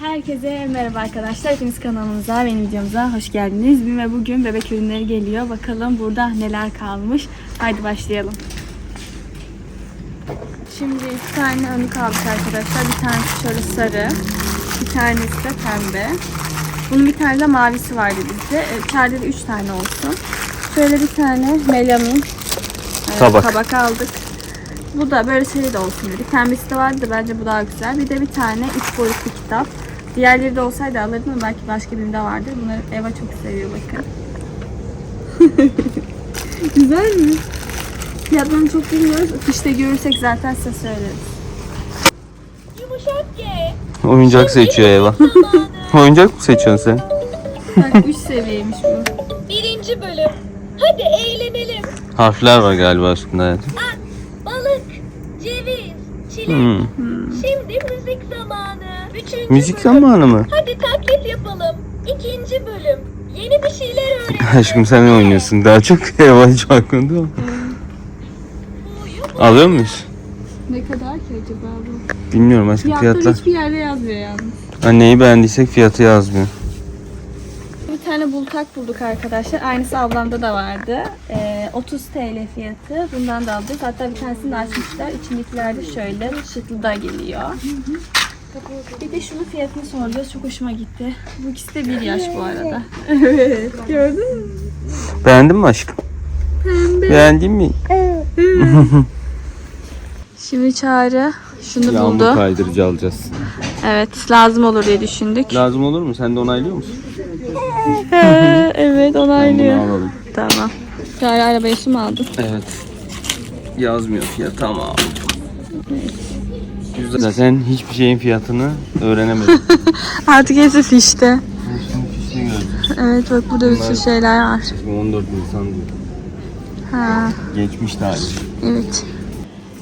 Herkese merhaba arkadaşlar. Hepiniz kanalımıza, benim videomuza hoş geldiniz. Bugün ve bugün bebek ürünleri geliyor. Bakalım burada neler kalmış. Haydi başlayalım. Şimdi iki tane önlük aldık arkadaşlar. Bir tanesi şöyle sarı. Bir tanesi de pembe. Bunun bir tane de mavisi vardı bizde. E, Çağrı'da da üç tane olsun. Şöyle bir tane melamin e, Tabak. tabak aldık. Bu da böyle seri de olsun dedi. Pembesi de vardı bence bu daha güzel. Bir de bir tane üç boyutlu kitap. Diğerleri de olsaydı alırdım ama belki başka birinde vardır. Bunları Eva çok seviyor bakın. güzel mi? Fiyatlarını çok bilmiyoruz. Fişte görürsek zaten size söyleriz. Yumuşak ye. Oyuncak seçiyor Eva. Oyuncak mı seçiyorsun sen? Bak 3 seviyeymiş bu. Birinci bölüm. Hadi eğlenelim. Harfler var galiba üstünde. evet. At, balık, ceviz, çilek. Hmm. Şimdi müzik zamanı. Üçüncü Müzik bölüm. zamanı mı? Hadi taklit yapalım. İkinci bölüm. Yeni bir şeyler öğrenelim. Aşkım sen ne oynuyorsun? Daha çok hiç aklında değil mi? Uyu, Alıyor muyuz? Ne kadar ki acaba bu? Bilmiyorum aşkım Fiyatları fiyatlar. hiçbir yerde yazmıyor yalnız. Anneyi beğendiysek fiyatı yazmıyor. Bir tane bultak bulduk arkadaşlar. Aynısı ablamda da vardı. Ee, 30 TL fiyatı. Bundan da aldık. Hatta bir tanesini de açmışlar. İçindekiler de şöyle ışıklı da geliyor. Bir de şunun fiyatını soracağız. Çok hoşuma gitti. Bu ikisi de bir yaş bu arada. evet. Gördün mü? Beğendin mi aşkım? Beğendin mi? Şimdi Çağrı şunu Yağmur buldu. kaydırıcı alacağız. Evet lazım olur diye düşündük. Lazım olur mu? Sen de onaylıyor musun? evet Bunu onaylıyor. alalım. Tamam. Çağrı arabaya su mu aldın? Evet. Yazmıyor fiyat ama. Güzel. Zaten hiçbir şeyin fiyatını öğrenemedim. Artık hepsi fişte. Şimdi fişini göreceğiz. Evet bak burada bir sürü şeyler var. 14 Nisan diyor. Ha. Geçmiş tarih. Evet.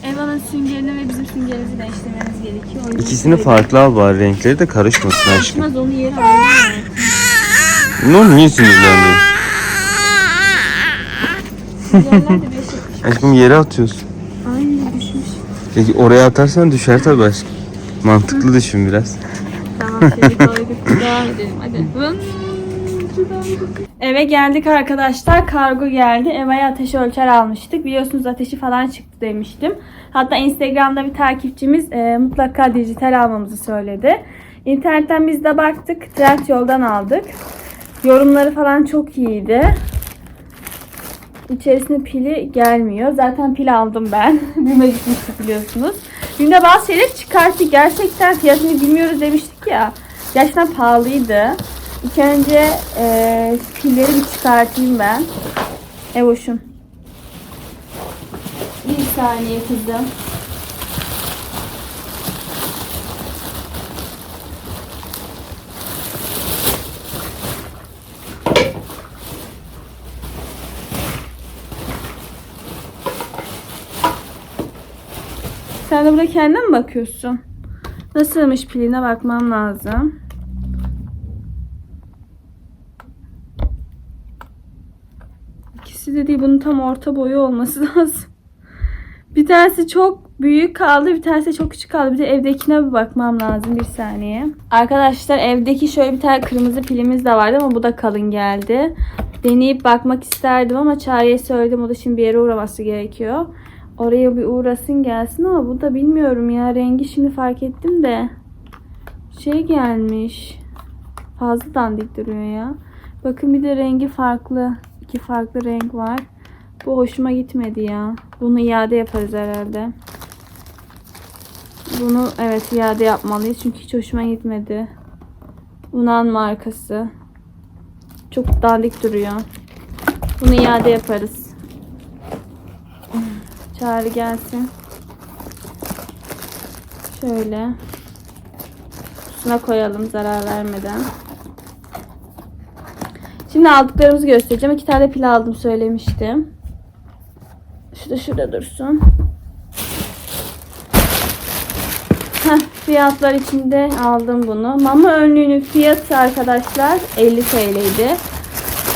Eva'nın süngerini ve bizim süngerimizi değiştirmemiz gerekiyor. O yüzden İkisini farklı al bari renkleri de karışmasın aşkım. Çıkmaz onu yere ayrı. Ne niye de beş yapmış. Aşkım yere atıyorsun. Peki oraya atarsan düşer tabii aşkım. Mantıklı düşün biraz. Tamam. Devam edelim hadi. Vın. Eve geldik arkadaşlar. Kargo geldi. Eva'ya ateş ölçer almıştık. Biliyorsunuz ateşi falan çıktı demiştim. Hatta Instagram'da bir takipçimiz e, mutlaka dijital almamızı söyledi. İnternetten biz de baktık. Trendyol'dan aldık. Yorumları falan çok iyiydi. İçerisine pili gelmiyor. Zaten pil aldım ben. Bime gitmiştik biliyorsunuz. Bim'de bazı şeyler çıkarttı. Gerçekten fiyatını bilmiyoruz demiştik ya. Gerçekten pahalıydı. İlk önce e, pilleri bir çıkartayım ben. Evoş'un. Bir saniye kızım. Sen de burada kendine mi bakıyorsun? Nasılmış piline bakmam lazım. İkisi de değil. Bunun tam orta boyu olması lazım. Bir tanesi çok büyük kaldı. Bir tanesi çok küçük kaldı. Bir de evdekine bir bakmam lazım. Bir saniye. Arkadaşlar evdeki şöyle bir tane kırmızı pilimiz de vardı ama bu da kalın geldi. Deneyip bakmak isterdim ama Çağrı'ya söyledim. O da şimdi bir yere uğraması gerekiyor. Oraya bir uğrasın gelsin ama bu da bilmiyorum ya. Rengi şimdi fark ettim de. Şey gelmiş. Fazla dandik duruyor ya. Bakın bir de rengi farklı. İki farklı renk var. Bu hoşuma gitmedi ya. Bunu iade yaparız herhalde. Bunu evet iade yapmalıyız. Çünkü hiç hoşuma gitmedi. Unan markası. Çok dandik duruyor. Bunu iade yaparız. Çağrı gelsin. Şöyle. Şuna koyalım zarar vermeden. Şimdi aldıklarımızı göstereceğim. İki tane pil aldım söylemiştim. Şu da şurada dursun. Heh, fiyatlar içinde aldım bunu. Mama önlüğünün fiyatı arkadaşlar 50 TL'ydi.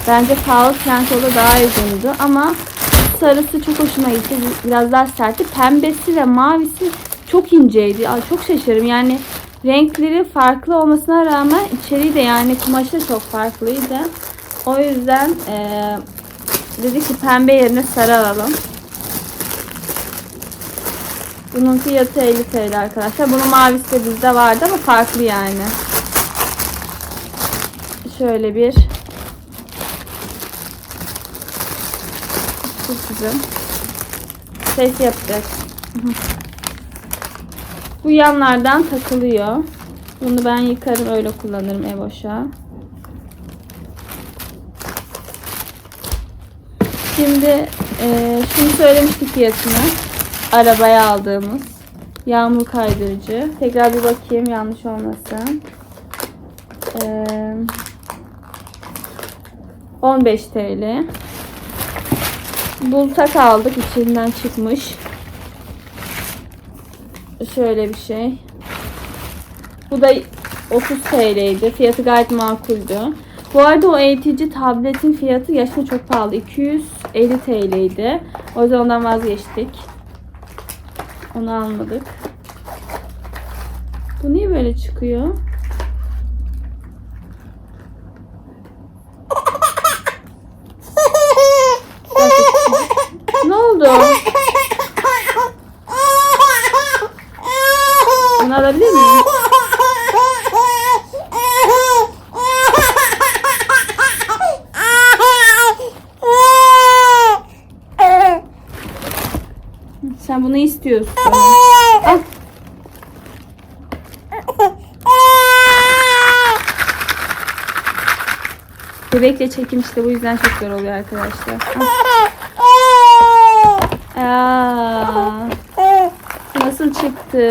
Bence pahalı Trendyol'da daha uygundu ama sarısı çok hoşuma gitti. Biraz daha sertti. Pembesi ve mavisi çok inceydi. Ay, çok şaşırdım. Yani Renkleri farklı olmasına rağmen içeriği de yani kumaşı da çok farklıydı. O yüzden eee dedik ki pembe yerine sarı alalım. Bunun fiyatı 50 TL arkadaşlar. Bunun mavisi de bizde vardı ama farklı yani. Şöyle bir Bu sizin. Ses yapacak. Bu yanlardan takılıyor. Bunu ben yıkarım öyle kullanırım Evoş'a. Şimdi eee şunu söylemiştik fiyatını. Arabaya aldığımız yağmur kaydırıcı. Tekrar bir bakayım yanlış olmasın. Eee 15 TL. Bultak aldık. içinden çıkmış. Şöyle bir şey. Bu da 30 TL'ydi. Fiyatı gayet makuldü. Bu arada o eğitici tabletin fiyatı yaşına çok pahalı. 250 TL'ydi. O yüzden ondan vazgeçtik. Onu almadık. Bu niye böyle çıkıyor? İstiyorsun. Al. Bebekle çekim işte bu yüzden çok zor oluyor arkadaşlar. Al. Aa, nasıl çıktı?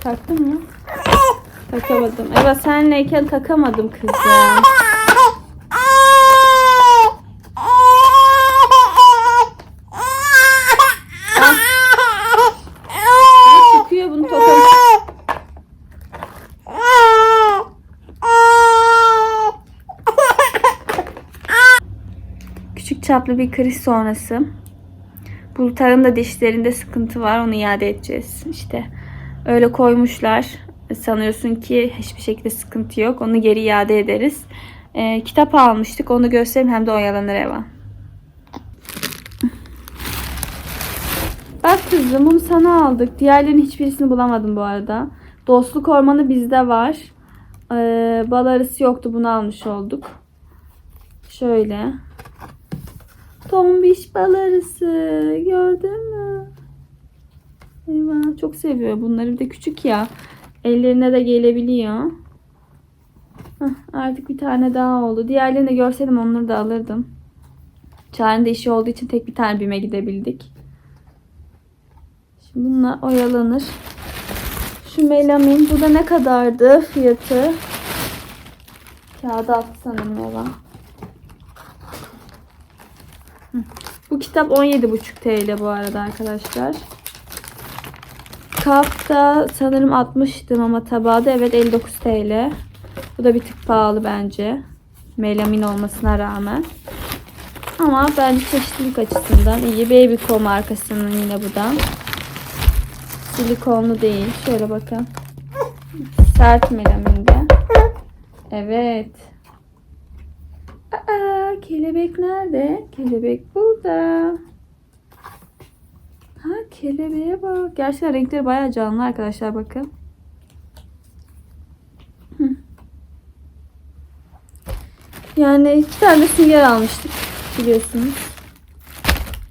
Taktın mı? Takamadım. Evet senleyken takamadım kızım. Küçük çaplı bir kriz sonrası. Bulutların da dişlerinde sıkıntı var. Onu iade edeceğiz. İşte öyle koymuşlar. Sanıyorsun ki hiçbir şekilde sıkıntı yok. Onu geri iade ederiz. Ee, kitap almıştık. Onu göstereyim hem de oyalanır Eva. Bak kızım bunu sana aldık. Diğerlerinin hiçbirisini bulamadım bu arada. Dostluk ormanı bizde var. Ee, bal arısı yoktu. Bunu almış olduk. Şöyle. Tombiş bal arısı. Gördün mü? Eyvah çok seviyor bunları. Bir de küçük ya. Ellerine de gelebiliyor. Hah, artık bir tane daha oldu. Diğerlerini de görseydim onları da alırdım. Çağrı'nın da işi olduğu için tek bir tane bime gidebildik. Şimdi bununla oyalanır. Şu melamin. Bu da ne kadardı fiyatı? Kağıda attı sanırım Eva. Bu kitap 17,5 TL bu arada arkadaşlar. Kapta sanırım 60'tım ama tabağı da evet 59 TL. Bu da bir tık pahalı bence. Melamin olmasına rağmen. Ama bence çeşitlilik açısından iyi. Babyco markasının yine bu da. Silikonlu değil. Şöyle bakın. Sert melaminde. Evet. Aa, kelebek nerede? Kelebek burada. Ha kelebeğe bak. Gerçekten renkleri bayağı canlı arkadaşlar bakın. Yani iki tane sünger almıştık biliyorsunuz.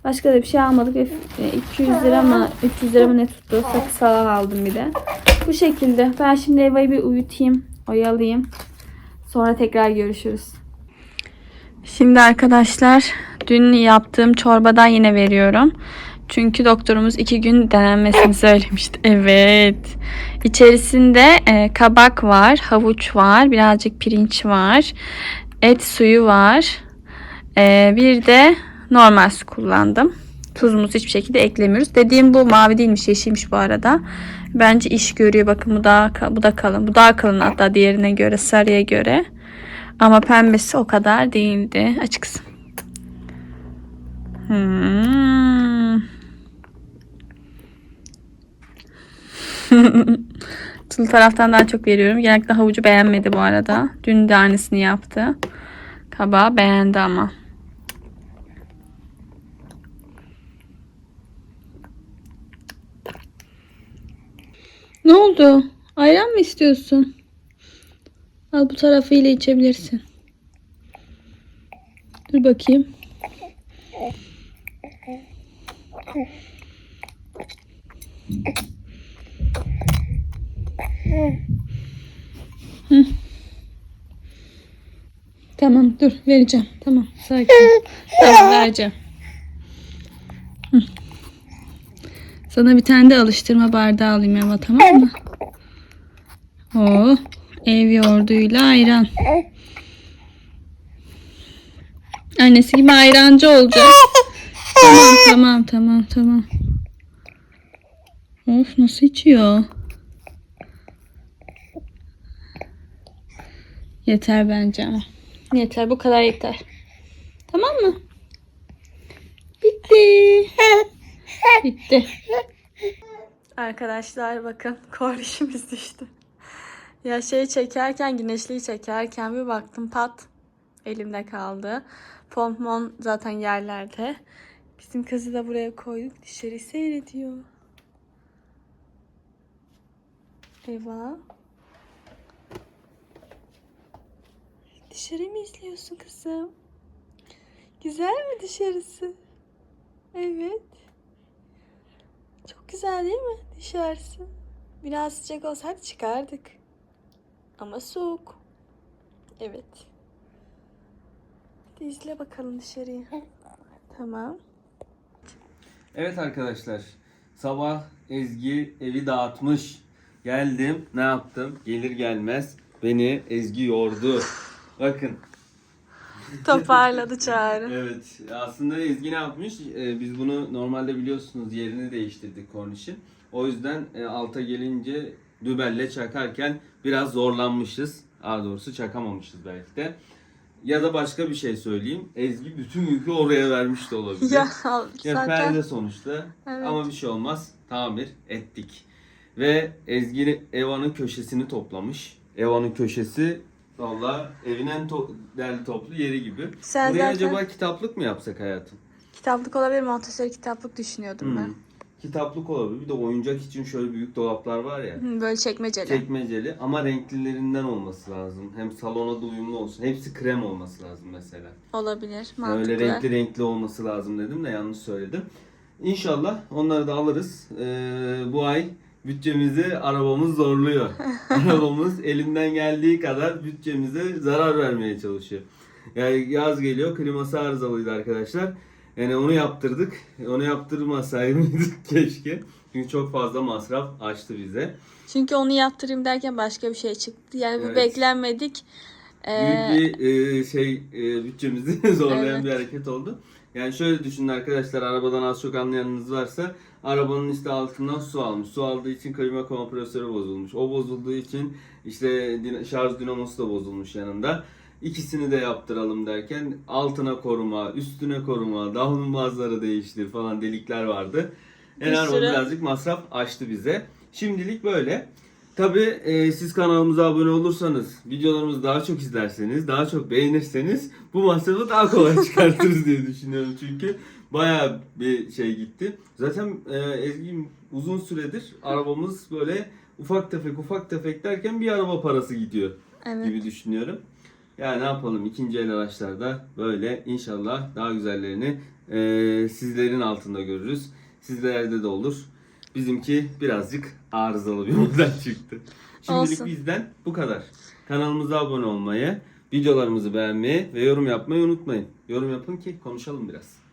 Başka da bir şey almadık. ve, e, 200 lira mı 300 lira mı ne tuttu? Sakız falan aldım bir de. Bu şekilde. Ben şimdi Eva'yı bir uyutayım. Oyalayayım. Sonra tekrar görüşürüz. Şimdi arkadaşlar dün yaptığım çorbadan yine veriyorum. Çünkü doktorumuz iki gün denenmesini söylemişti. Evet. İçerisinde e, kabak var, havuç var, birazcık pirinç var, et suyu var. E, bir de normal su kullandım. Tuzumuzu hiçbir şekilde eklemiyoruz. Dediğim bu mavi değilmiş, yeşilmiş bu arada. Bence iş görüyor. Bakın bu daha bu da kalın. Bu daha kalın hatta diğerine göre, sarıya göre. Ama pembesi o kadar değildi. Açıkçası. Hmm. Tulu taraftan daha çok veriyorum. Genellikle havucu beğenmedi bu arada. Dün de aynısını yaptı. Kabağı beğendi ama. Ne oldu? Ayran mı istiyorsun? Al bu tarafıyla içebilirsin. Dur bakayım. Hı. Tamam dur vereceğim. Tamam sakin. tamam vereceğim. Hı. Sana bir tane de alıştırma bardağı alayım ama tamam mı? Oh, ev yoğurduyla ayran. Annesi gibi ayrancı olacak. tamam tamam tamam tamam. Of nasıl içiyor? Yeter bence ama. Yeter bu kadar yeter. Tamam mı? Bitti. Bitti. Arkadaşlar bakın kornişimiz düştü. Ya şey çekerken güneşliği çekerken bir baktım pat elimde kaldı. Pompon zaten yerlerde. Bizim kızı da buraya koyduk. Dışarı seyrediyor. Eva. Dışarı mı izliyorsun kızım? Güzel mi dışarısı? Evet. Çok güzel değil mi dışarısı? Biraz sıcak olsaydı çıkardık. Ama soğuk. Evet. Hadi izle bakalım dışarıyı. Tamam. Evet arkadaşlar. Sabah Ezgi evi dağıtmış. Geldim. Ne yaptım? Gelir gelmez beni Ezgi yordu. Bakın. Toparladı çağrı. Evet. Aslında Ezgi ne yapmış? Ee, biz bunu normalde biliyorsunuz yerini değiştirdik kornişin. O yüzden e, alta gelince dübelle çakarken biraz zorlanmışız. Daha doğrusu çakamamışız belki de. Ya da başka bir şey söyleyeyim. Ezgi bütün yükü oraya vermiş de olabilir. Ya Ya zaten perde sonuçta. Evet. Ama bir şey olmaz. Tamir ettik. Ve Ezgi Eva'nın köşesini toplamış. Eva'nın köşesi valla evin en to- derli toplu yeri gibi. Sen Buraya zaten- acaba kitaplık mı yapsak hayatım? kitaplık olabilir Montessori kitaplık düşünüyordum ben. Hmm. Kitaplık olabilir. Bir de oyuncak için şöyle büyük dolaplar var ya. Hı, Böyle çekmeceli. Çekmeceli ama renklilerinden olması lazım. Hem salona da uyumlu olsun. Hepsi krem olması lazım mesela. Olabilir. Mantıklı. Öyle renkli renkli olması lazım dedim de yanlış söyledim. İnşallah onları da alırız. Ee, bu ay bütçemizi arabamız zorluyor. arabamız elinden geldiği kadar bütçemize zarar vermeye çalışıyor. Yani yaz geliyor kliması arızalıydı arkadaşlar. Yani onu yaptırdık. Onu yaptırmasaydık keşke. Çünkü çok fazla masraf açtı bize. Çünkü onu yaptırayım derken başka bir şey çıktı. Yani Evet. beklenmedik. Ee, Büyük bir e, şey e, bütçemizi zorlayan Evet. bir hareket oldu. Yani şöyle düşünün arkadaşlar arabadan az çok anlayanınız varsa arabanın işte altından su almış. Su aldığı için klima kompresörü bozulmuş. O bozulduğu için işte şarj dinamosu da bozulmuş yanında. İkisini de yaptıralım derken altına koruma, üstüne koruma, davlumbazları değiştir falan delikler vardı. Bir araba birazcık masraf açtı bize. Şimdilik böyle. Tabii e, siz kanalımıza abone olursanız, videolarımızı daha çok izlerseniz, daha çok beğenirseniz bu masrafı daha kolay çıkartırız diye düşünüyorum çünkü bayağı bir şey gitti. Zaten e, Ezgi uzun süredir arabamız böyle ufak tefek ufak tefek derken bir araba parası gidiyor evet. gibi düşünüyorum. Yani ne yapalım ikinci el araçlarda böyle inşallah daha güzellerini e, sizlerin altında görürüz. Sizlerde de olur. Bizimki birazcık arızalı bir model çıktı. Şimdilik Olsun. bizden bu kadar. Kanalımıza abone olmayı, videolarımızı beğenmeyi ve yorum yapmayı unutmayın. Yorum yapın ki konuşalım biraz.